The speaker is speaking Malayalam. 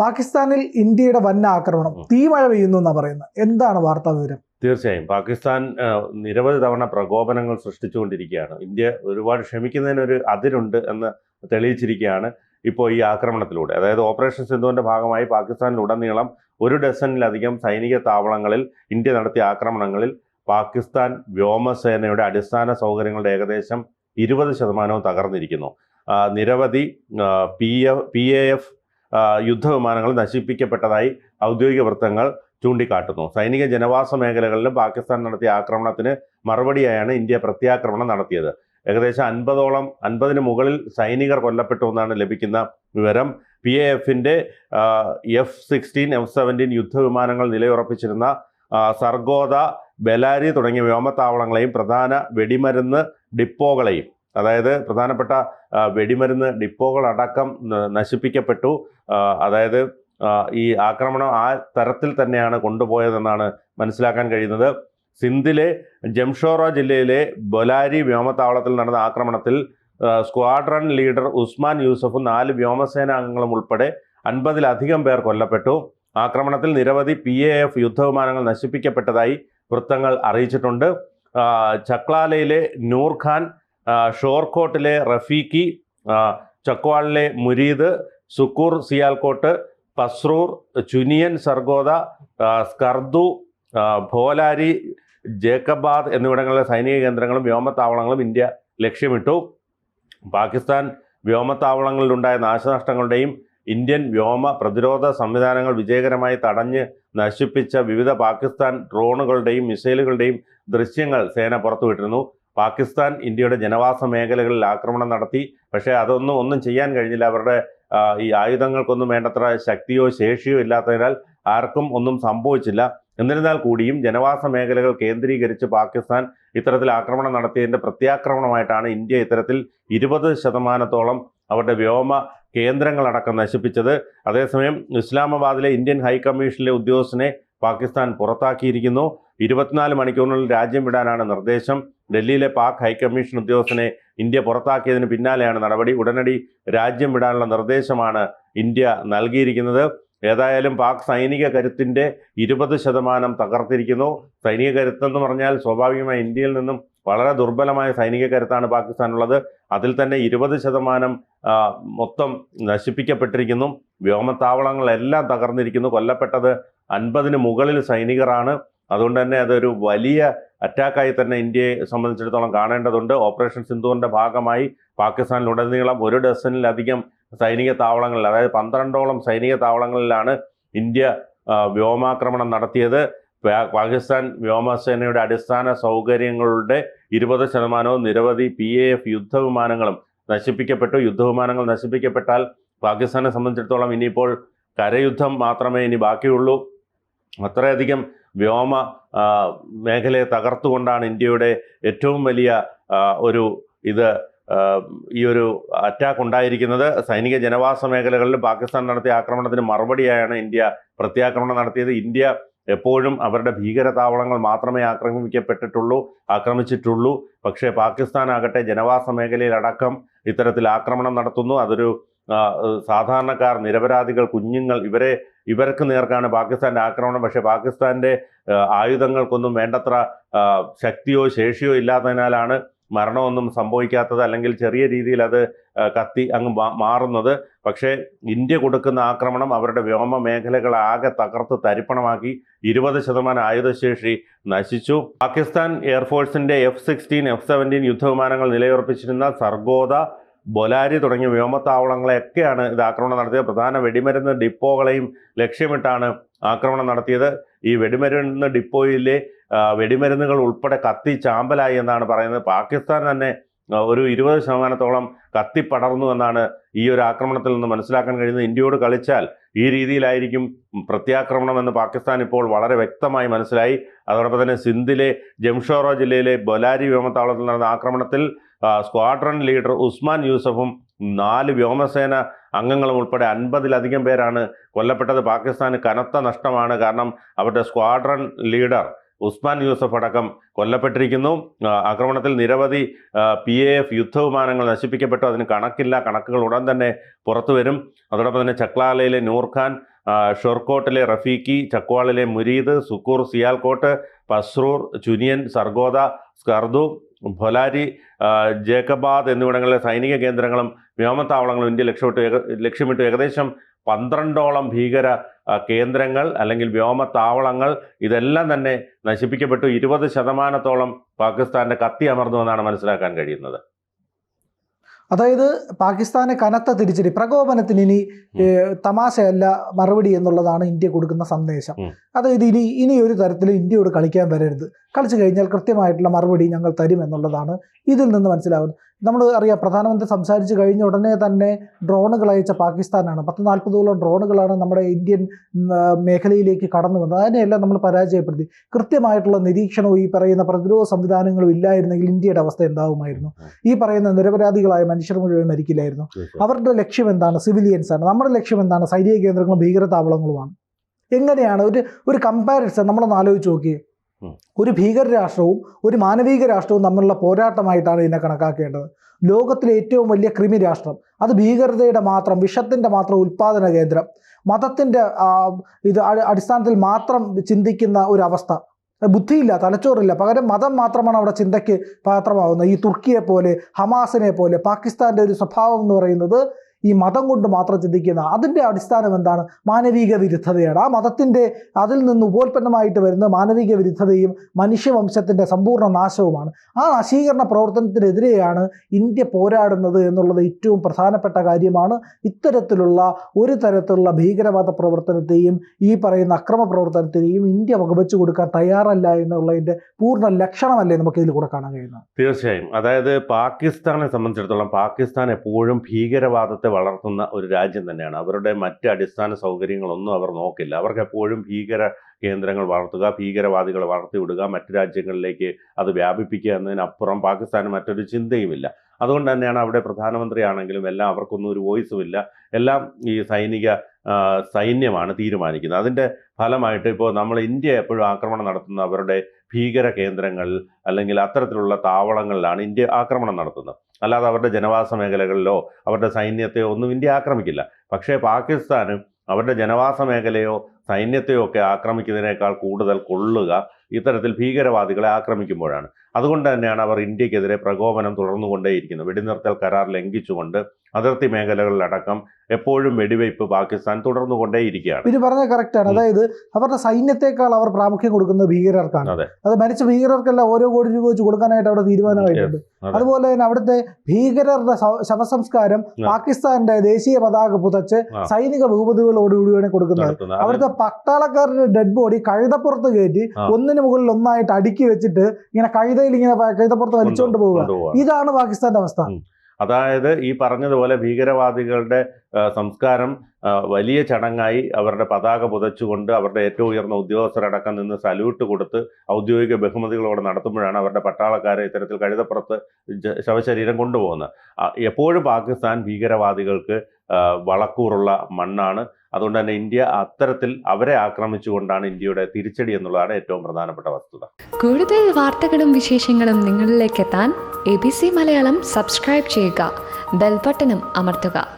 പാകിസ്ഥാനിൽ ഇന്ത്യയുടെ വൻ ആക്രമണം തീമഴ പെയ്യുന്നു എന്നാ പറയുന്നത്. എന്താണ് വാർത്താ വിവരം? തീർച്ചയായും. പാകിസ്ഥാൻ നിരവധി തവണ പ്രകോപനങ്ങൾ സൃഷ്ടിച്ചുകൊണ്ടിരിക്കുകയാണ്. ഇന്ത്യ ഒരുപാട് ക്ഷമിക്കുന്നതിനൊരു അതിരുണ്ട് എന്ന് തെളിയിച്ചിരിക്കുകയാണ് ഇപ്പോൾ ഈ ആക്രമണത്തിലൂടെ. അതായത് ഓപ്പറേഷൻ സിന്ധുവിന്റെ ഭാഗമായി പാകിസ്ഥാനിലുടനീളം ഒരു ഡസനിലധികം സൈനിക താവളങ്ങളിൽ ഇന്ത്യ നടത്തിയ ആക്രമണങ്ങളിൽ പാകിസ്ഥാൻ വ്യോമസേനയുടെ അടിസ്ഥാന സൗകര്യങ്ങളുടെ ഏകദേശം ഇരുപത് ശതമാനവും തകർന്നിരിക്കുന്നു. നിരവധി P F P A F യുദ്ധവിമാനങ്ങൾ നശിപ്പിക്കപ്പെട്ടതായി ഔദ്യോഗിക വൃത്തങ്ങൾ ചൂണ്ടിക്കാട്ടുന്നു. സൈനിക ജനവാസ മേഖലകളിലും പാകിസ്ഥാൻ നടത്തിയ ആക്രമണത്തിന് മറുപടിയായാണ് ഇന്ത്യ പ്രത്യാക്രമണം നടത്തിയത്. ഏകദേശം അൻപതോളം അൻപതിന് മുകളിൽ സൈനികർ കൊല്ലപ്പെട്ടു എന്നാണ് ലഭിക്കുന്ന വിവരം. പി എ എഫിന്റെ എഫ് സിക്സ്റ്റീൻ എഫ് സെവന്റീൻ യുദ്ധവിമാനങ്ങൾ നിലയുറപ്പിച്ചിരുന്ന സർഗോദ ബെലാരി തുടങ്ങിയ വ്യോമത്താവളങ്ങളെയും പ്രധാന വെടിമരുന്ന് ഡിപ്പോകളെയും അതായത് പ്രധാനപ്പെട്ട വെടിമരുന്ന് ഡിപ്പോകളടക്കം നശിപ്പിക്കപ്പെട്ടു. അതായത് ഈ ആക്രമണം ആ തരത്തിൽ തന്നെയാണ് കൊണ്ടുപോയതെന്നാണ് മനസ്സിലാക്കാൻ കഴിയുന്നത്. സിന്ധിലെ ജംഷോറ ജില്ലയിലെ ബൊലാരി വ്യോമത്താവളത്തിൽ നടന്ന ആക്രമണത്തിൽ സ്ക്വാഡ്രൺ ലീഡർ ഉസ്മാൻ യൂസഫും നാല് വ്യോമസേന അംഗങ്ങളും ഉൾപ്പെടെ അൻപതിലധികം പേർ കൊല്ലപ്പെട്ടു. ആക്രമണത്തിൽ നിരവധി പി എ എഫ് യുദ്ധവിമാനങ്ങൾ നശിപ്പിക്കപ്പെട്ടതായി വൃത്തങ്ങൾ അറിയിച്ചിട്ടുണ്ട്. ചക്ലാലയിലെ നൂർഖാൻ ഷോർക്കോട്ടിലെ റഫീഖി ചക്വാളിലെ മുരീദ് സുക്കൂർ സിയാൽകോട്ട് പസ്രൂർ ചുനിയൻ സർഗോദ സ്കർദു ഭോലാരി ജേക്കബാദ് എന്നിവിടങ്ങളിലെ സൈനിക കേന്ദ്രങ്ങളും വ്യോമത്താവളങ്ങളും ഇന്ത്യ ലക്ഷ്യമിട്ടു. പാകിസ്ഥാൻ വ്യോമത്താവളങ്ങളിലുണ്ടായ നാശനഷ്ടങ്ങളുടെയും ഇന്ത്യൻ വ്യോമ പ്രതിരോധ സംവിധാനങ്ങൾ വിജയകരമായി തടഞ്ഞ് നശിപ്പിച്ച വിവിധ പാകിസ്ഥാൻ ഡ്രോണുകളുടെയും മിസൈലുകളുടെയും ദൃശ്യങ്ങൾ സേന പുറത്തുവിട്ടിരുന്നു. പാകിസ്ഥാൻ ഇന്ത്യയുടെ ജനവാസ മേഖലകളിൽ ആക്രമണം നടത്തി. പക്ഷേ അതൊന്നും ഒന്നും ചെയ്യാൻ കഴിഞ്ഞില്ല. അവരുടെ ഈ ആയുധങ്ങൾക്കൊന്നും വേണ്ടത്ര ശക്തിയോ ശേഷിയോ ഇല്ലാത്തതിനാൽ ആർക്കും ഒന്നും സംഭവിച്ചില്ല. എന്നിരുന്നാൽ കൂടിയും ജനവാസ മേഖലകൾ കേന്ദ്രീകരിച്ച് പാകിസ്ഥാൻ ഇത്തരത്തിൽ ആക്രമണം നടത്തിയതിന്റെ പ്രത്യാക്രമണമായിട്ടാണ് ഇന്ത്യ ഇത്തരത്തിൽ ഇരുപത് ശതമാനത്തോളം അവരുടെ വ്യോമ കേന്ദ്രങ്ങളടക്കം നശിപ്പിച്ചത്. അതേസമയം ഇസ്ലാമാബാദിലെ ഇന്ത്യൻ ഹൈക്കമ്മീഷനിലെ ഉദ്യോഗസ്ഥനെ പാകിസ്ഥാൻ പുറത്താക്കിയിരിക്കുന്നു. ഇരുപത്തിനാല് മണിക്കൂറിനുള്ളിൽ രാജ്യം വിടാനാണ് നിർദ്ദേശം. ഡൽഹിയിലെ പാക് ഹൈക്കമ്മീഷൻ ഉദ്യോഗസ്ഥനെ ഇന്ത്യ പുറത്താക്കിയതിന് പിന്നാലെയാണ് നടപടി. ഉടനടി രാജ്യം വിടാനുള്ള നിർദ്ദേശമാണ് ഇന്ത്യ നൽകിയിരിക്കുന്നത്. ഏതായാലും പാക് സൈനിക കരുത്തിന്റെ ഇരുപത് ശതമാനം തകർത്തിരിക്കുന്നു. സൈനിക കരുത്തെന്ന് പറഞ്ഞാൽ സ്വാഭാവികമായി ഇന്ത്യയിൽ നിന്നും വളരെ ദുർബലമായ സൈനിക കരുത്താണ് പാകിസ്ഥാനുള്ളത്. അതിൽ തന്നെ ഇരുപത് ശതമാനം മൊത്തം നശിപ്പിക്കപ്പെട്ടിരിക്കുന്നു. വ്യോമത്താവളങ്ങളെല്ലാം തകർന്നിരിക്കുന്നു. കൊല്ലപ്പെട്ടത് അൻപതിന് മുകളിൽ സൈനികരാണ് അതുകൊണ്ട് തന്നെ അതൊരു വലിയ അറ്റാക്കായി തന്നെ ഇന്ത്യയെ സംബന്ധിച്ചിടത്തോളം കാണേണ്ടതുണ്ട്. ഓപ്പറേഷൻ സിന്ധുവിന്റെ ഭാഗമായി പാകിസ്ഥാനിലുടനീളം ഒരു ഡസനിലധികം സൈനിക താവളങ്ങളിൽ അതായത് പന്ത്രണ്ടോളം സൈനിക താവളങ്ങളിലാണ് ഇന്ത്യ വ്യോമാക്രമണം നടത്തിയത്. പാകിസ്ഥാൻ വ്യോമസേനയുടെ അടിസ്ഥാന സൗകര്യങ്ങളുടെ ഇരുപത് ശതമാനവും നിരവധി പി എ എഫ് യുദ്ധവിമാനങ്ങളും നശിപ്പിക്കപ്പെട്ടു. യുദ്ധവിമാനങ്ങൾ നശിപ്പിക്കപ്പെട്ടാൽ പാകിസ്ഥാനെ സംബന്ധിച്ചിടത്തോളം ഇനിയിപ്പോൾ കരയുദ്ധം മാത്രമേ ഇനി ബാക്കിയുള്ളൂ. അത്രയധികം വ്യോമ മേഖലയെ തകർത്തുകൊണ്ടാണ് ഇന്ത്യയുടെ ഏറ്റവും വലിയ ഒരു ഇത് ഈ ഒരു അറ്റാക്ക് ഉണ്ടായിരിക്കുന്നത്. സൈനിക ജനവാസ മേഖലകളിൽ പാകിസ്ഥാൻ നടത്തിയ ആക്രമണത്തിന് മറുപടിയായാണ് ഇന്ത്യ പ്രത്യാക്രമണം നടത്തിയത്. ഇന്ത്യ എപ്പോഴും അവരുടെ ഭീകരതാവളങ്ങൾ മാത്രമേ ആക്രമിക്കപ്പെട്ടിട്ടുള്ളൂ ആക്രമിച്ചിട്ടുള്ളൂ. പക്ഷേ പാകിസ്ഥാൻ ആകട്ടെ ജനവാസ മേഖലയിലടക്കം ഇത്തരത്തിൽ ആക്രമണം നടത്തുന്നു. അതൊരു സാധാരണക്കാർ നിരപരാധികൾ കുഞ്ഞുങ്ങൾ ഇവരെ ഇവർക്ക് നേർക്കാണ് പാകിസ്ഥാന്റെ ആക്രമണം. പക്ഷേ പാകിസ്ഥാന്റെ ആയുധങ്ങൾക്കൊന്നും വേണ്ടത്ര ശക്തിയോ ശേഷിയോ ഇല്ലാത്തതിനാലാണ് മരണമൊന്നും സംഭവിക്കാത്തത് അല്ലെങ്കിൽ ചെറിയ രീതിയിൽ അത് കത്തി അങ്ങ് മാറുന്നത്. പക്ഷേ ഇന്ത്യ കൊടുക്കുന്ന ആക്രമണം അവരുടെ വ്യോമ മേഖലകളെ ആകെ തകർത്ത് തരിപ്പണമാക്കി ഇരുപത് ശതമാനം ആയുധശേഷി നശിച്ചു. പാകിസ്ഥാൻ എയർഫോഴ്സിന്റെ എഫ് സിക്സ്റ്റീൻ എഫ് സെവന്റീൻ യുദ്ധവിമാനങ്ങൾ നിലയുറപ്പിച്ചിരുന്ന സർഗോദ ബൊലാരി തുടങ്ങിയ വ്യോമത്താവളങ്ങളെയൊക്കെയാണ് ഇത് ആക്രമണം നടത്തിയത്. പ്രധാന വെടിമരുന്ന് ഡിപ്പോകളെയും ലക്ഷ്യമിട്ടാണ് ആക്രമണം നടത്തിയത്. ഈ വെടിമരുന്ന് ഡിപ്പോയിലെ വെടിമരുന്നുകൾ ഉൾപ്പെടെ കത്തി ചാമ്പലായി എന്നാണ് പറയുന്നത്. പാകിസ്ഥാൻ തന്നെ ഒരു ഇരുപത് ശതമാനത്തോളം കത്തിപ്പടർന്നു എന്നാണ് ഈ ഒരു ആക്രമണത്തിൽ നിന്ന് മനസ്സിലാക്കാൻ കഴിയുന്നത്. ഇന്ത്യയോട് കളിച്ചാൽ ഈ രീതിയിലായിരിക്കും പ്രത്യാക്രമണം എന്ന് പാകിസ്ഥാൻ ഇപ്പോൾ വളരെ വ്യക്തമായി മനസ്സിലായി. അതോടൊപ്പം തന്നെ സിന്ധിലെ ജംഷോറോ ജില്ലയിലെ ബൊലാരി വ്യോമത്താവളത്തിൽ നടന്ന ആക്രമണത്തിൽ സ്ക്വാഡ്രൺ ലീഡർ ഉസ്മാൻ യൂസഫും നാല് വ്യോമസേന അംഗങ്ങളും ഉൾപ്പെടെ അൻപതിലധികം പേരാണ് കൊല്ലപ്പെട്ടത്. പാകിസ്ഥാന് കനത്ത നഷ്ടമാണ് കാരണം അവരുടെ സ്ക്വാഡ്രൺ ലീഡർ ഉസ്മാൻ യൂസഫ് അടക്കം കൊല്ലപ്പെട്ടിരിക്കുന്നു. ആക്രമണത്തിൽ നിരവധി പി എ എഫ് യുദ്ധവിമാനങ്ങൾ നശിപ്പിക്കപ്പെട്ടു. അതിന് കണക്കില്ല. കണക്കുകൾ ഉടൻ തന്നെ പുറത്തു വരും അതോടൊപ്പം തന്നെ ചക്ലാലയിലെ നൂർഖാൻ ഷൊർക്കോട്ടിലെ റഫീഖി ചക്വാളിലെ മുരീദ് സുക്കൂർ സിയാൽകോട്ട് പസ്രൂർ ചുനിയൻ സർഗോദ സ്കർദു ഭൊലാരി ജേക്കബാദ് എന്നിവിടങ്ങളിലെ സൈനിക കേന്ദ്രങ്ങളും വ്യോമത്താവളങ്ങളും ഇന്ത്യ ലക്ഷ്യമിട്ട് ലക്ഷ്യമിട്ട് ഏകദേശം പന്ത്രണ്ടോളം ഭീകര കേന്ദ്രങ്ങൾ അല്ലെങ്കിൽ വ്യോമത്താവളങ്ങൾ ഇതെല്ലാം തന്നെ നശിപ്പിക്കപ്പെട്ടു. ഇരുപത് ശതമാനത്തോളം പാകിസ്ഥാന്റെ കത്തി അമർന്നു എന്നാണ് മനസ്സിലാക്കാൻ കഴിയുന്നത്. അതായത് പാകിസ്ഥാനെ കനത്ത തിരിച്ചടി പ്രകോപനത്തിന് ഇനി തമാശയല്ല മറുപടി എന്നുള്ളതാണ് ഇന്ത്യ കൊടുക്കുന്ന സന്ദേശം. അതായത് ഇനി ഇനി ഒരു തരത്തിലും ഇന്ത്യയോട് കളിക്കാൻ വരരുത്. കളിച്ചു കഴിഞ്ഞാൽ കൃത്യമായിട്ടുള്ള മറുപടി ഞങ്ങൾ തരും എന്നുള്ളതാണ് ഇതിൽ നിന്ന് മനസ്സിലാകുന്നത് നമ്മൾ അറിയാം പ്രധാനമന്ത്രി സംസാരിച്ച് കഴിഞ്ഞ ഉടനെ തന്നെ ഡ്രോണുകൾ അയച്ച പാകിസ്ഥാനാണ്. പത്ത് നാൽപ്പതോളം ഡ്രോണുകളാണ് നമ്മുടെ ഇന്ത്യൻ മേഖലയിലേക്ക് കടന്നു വന്നത്. അതിനെയെല്ലാം നമ്മൾ പരാജയപ്പെടുത്തി. കൃത്യമായിട്ടുള്ള നിരീക്ഷണവും ഈ പറയുന്ന പ്രതിരോധ സംവിധാനങ്ങളും ഇല്ലായിരുന്നെങ്കിൽ ഇന്ത്യയുടെ അവസ്ഥ എന്താകുമായിരുന്നു ഈ പറയുന്ന നിരപരാധികളായ മനുഷ്യർ മുഴുവൻ മരിക്കില്ലായിരുന്നു. അവരുടെ ലക്ഷ്യം എന്താണ്? സിവിലിയൻസ് ആണ് നമ്മുടെ ലക്ഷ്യം എന്താണ്? സൈനിക കേന്ദ്രങ്ങളും ഭീകരതാവളങ്ങളുമാണ്. എങ്ങനെയാണ്? ഒരു ഒരു കമ്പാരിസൺ നമ്മളൊന്ന് ആലോചിച്ച് നോക്കിയേ. ഒരു ഭീകരരാഷ്ട്രവും ഒരു മാനവിക രാഷ്ട്രവും തമ്മിലുള്ള പോരാട്ടമായിട്ടാണ് ഇതിനെ കണക്കാക്കേണ്ടത്. ലോകത്തിലെ ഏറ്റവും വലിയ ക്രിമി രാഷ്ട്രം അത് ഭീകരതയുടെ മാത്രം വിഷത്തിന്റെ മാത്രം ഉൽപാദന കേന്ദ്രം. മതത്തിന്റെ ഇത് അടിസ്ഥാനത്തിൽ മാത്രം ചിന്തിക്കുന്ന ഒരു അവസ്ഥ. ബുദ്ധിയില്ല തലച്ചോറില്ല. പകരം മതം മാത്രമാണ് അവിടെ ചിന്തയ്ക്ക് പാത്രമാവുന്നത്. ഈ തുർക്കിയെ പോലെ ഹമാസിനെ പോലെ പാകിസ്ഥാന്റെ ഒരു സ്വഭാവം എന്ന് പറയുന്നത് ഈ മതം കൊണ്ട് മാത്രം ചിന്തിക്കുന്ന അതിന്റെ അടിസ്ഥാനം എന്താണ്? മാനവിക വിരുദ്ധതയാണ്. ആ മതത്തിന്റെ അതിൽ നിന്ന് ഉപോൽപ്പന്നമായിട്ട് വരുന്ന മാനവിക വിരുദ്ധതയും മനുഷ്യവംശത്തിന്റെ സമ്പൂർണ നാശവുമാണ്. ആ നശീകരണ പ്രവർത്തനത്തിനെതിരെയാണ് ഇന്ത്യ പോരാടുന്നത് എന്നുള്ളത് ഏറ്റവും പ്രധാനപ്പെട്ട കാര്യമാണ്. ഇത്തരത്തിലുള്ള ഒരു തരത്തിലുള്ള ഭീകരവാദ പ്രവർത്തനത്തെയും ഈ പറയുന്ന അക്രമ പ്രവർത്തനത്തെയും ഇന്ത്യ വകവെച്ചു കൊടുക്കാൻ തയ്യാറല്ല എന്നുള്ളതിന്റെ പൂർണ ലക്ഷണമല്ലേ നമുക്ക് ഇതിൽ കൂടെ കാണാൻ കഴിയുന്നത്? തീർച്ചയായും. അതായത് പാകിസ്ഥാനെ സംബന്ധിച്ചിടത്തോളം പാകിസ്ഥാൻ എപ്പോഴും ഭീകരവാദത്തെ വളർത്തുന്ന ഒരു രാജ്യം തന്നെയാണ്. അവരുടെ മറ്റ് അടിസ്ഥാന സൗകര്യങ്ങളൊന്നും അവർ നോക്കില്ല. അവർക്ക് എപ്പോഴും ഭീകര കേന്ദ്രങ്ങൾ വളർത്തുക ഭീകരവാദികളെ വളർത്തിവിടുക മറ്റ് രാജ്യങ്ങളിലേക്ക് അത് വ്യാപിപ്പിക്കുക എന്നതിനപ്പുറം പാകിസ്ഥാന് മറ്റൊരു ചിന്തയുമില്ല. അതുകൊണ്ട് തന്നെയാണ് അവിടെ പ്രധാനമന്ത്രിയാണെങ്കിലും എല്ലാം അവർക്കൊന്നും ഒരു വോയിസും ഇല്ല എല്ലാം ഈ സൈനിക സൈന്യമാണ് തീരുമാനിക്കുന്നത്. അതിന്റെ ഫലമായിട്ട് ഇപ്പോൾ നമ്മൾ ഇന്ത്യ എപ്പോഴും ആക്രമണം നടത്തുന്ന അവരുടെ ഭീകര കേന്ദ്രങ്ങൾ അല്ലെങ്കിൽ അത്തരത്തിലുള്ള താവളങ്ങളിലാണ് ഇന്ത്യ ആക്രമണം നടത്തുന്നത്. അല്ലാതെ അവരുടെ ജനവാസ മേഖലകളിലോ അവരുടെ സൈന്യത്തെയോ ഒന്നും ഇന്ത്യ ആക്രമിക്കില്ല. പക്ഷേ പാകിസ്ഥാന് അവരുടെ ജനവാസ മേഖലയോ സൈന്യത്തെയോ ഒക്കെ ആക്രമിക്കുന്നതിനേക്കാൾ കൂടുതൽ കൊള്ളുക ഇത്തരത്തിൽ ഭീകരവാദികളെ ആക്രമിക്കുമ്പോഴാണ്. അതുകൊണ്ട് തന്നെയാണ് അവർ ഇന്ത്യക്കെതിരെ പ്രകോപനം തുടർന്നുകൊണ്ടേയിരിക്കുന്നത്. വെടിനിർത്തൽ കരാർ ലംഘിച്ചുകൊണ്ട് അതിർത്തി മേഖലകളിലടക്കം എപ്പോഴും വെടിവയ്പ് പാകിസ്ഥാൻ തുടർന്നു കൊണ്ടേയിരിക്കുകയാണ് ഇത് പറഞ്ഞ കറക്റ്റാണ് അതായത് അവരുടെ സൈന്യത്തെക്കാൾ അവർ പ്രാമുഖ്യം കൊടുക്കുന്നത് ഭീകരർക്കാണ്. അതെ. മരിച്ച ഭീകരർക്കെല്ലാം ഓരോ കോടി രൂപ വെച്ച് കൊടുക്കാനായിട്ട് അവിടെ തീരുമാനമായിട്ടുണ്ട്. അതെ. അതുപോലെ തന്നെ അവിടുത്തെ ഭീകരരുടെ ശവസംസ്കാരം. പാകിസ്ഥാന്റെ ദേശീയ പതാക പുതച്ച്. സൈനിക ബഹുമതികളോടുകൂടിയാണ് കൊടുക്കുന്നത്. അവിടുത്തെ പട്ടാളക്കാരുടെ ഡെഡ് ബോഡി കഴുതപ്പുറത്ത് കയറ്റി. ഒന്നിന് മുകളിൽ ഒന്നായിട്ട് അടുക്കി വെച്ചിട്ട് ഇങ്ങനെ കഴുതയിൽ ഇങ്ങനെ കഴുതപ്പുറത്ത് വലിച്ചുകൊണ്ട് പോവുക. ഇതാണ് പാകിസ്ഥാന്റെ അവസ്ഥ. അതായത് ഈ പറഞ്ഞതുപോലെ ഭീകരവാദികളുടെ സംസ്കാരം വലിയ ചടങ്ങായി അവരുടെ പതാക പുതച്ചുകൊണ്ട് അവരുടെ ഏറ്റവും ഉയർന്ന ഉദ്യോഗസ്ഥരടക്കം നിന്ന് സല്യൂട്ട് കൊടുത്ത് ഔദ്യോഗിക ബഹുമതികളോടെ നടത്തുമ്പോഴാണ് അവരുടെ പട്ടാളക്കാരെ ഇത്തരത്തിൽ കഴുതപ്പുറത്ത് ശവശരീരം കൊണ്ടുപോകുന്നത്. എപ്പോഴും പാകിസ്ഥാൻ ഭീകരവാദികൾക്ക് വളക്കൂറുള്ള മണ്ണാണ്. അതുകൊണ്ട് തന്നെ ഇന്ത്യ അത്തരത്തിൽ അവരെ ആക്രമിച്ചുകൊണ്ടാണ് ഇന്ത്യയുടെ തിരിച്ചടി എന്നുള്ളതാണ് ഏറ്റവും പ്രധാനപ്പെട്ട വസ്തുത. കൂടുതൽ വാർത്തകളും വിശേഷങ്ങളും നിങ്ങളിലേക്ക് എത്താൻ A B C Malayalam subscribe ചെയ്യുക. ബെൽബട്ടനും അമർത്തുക.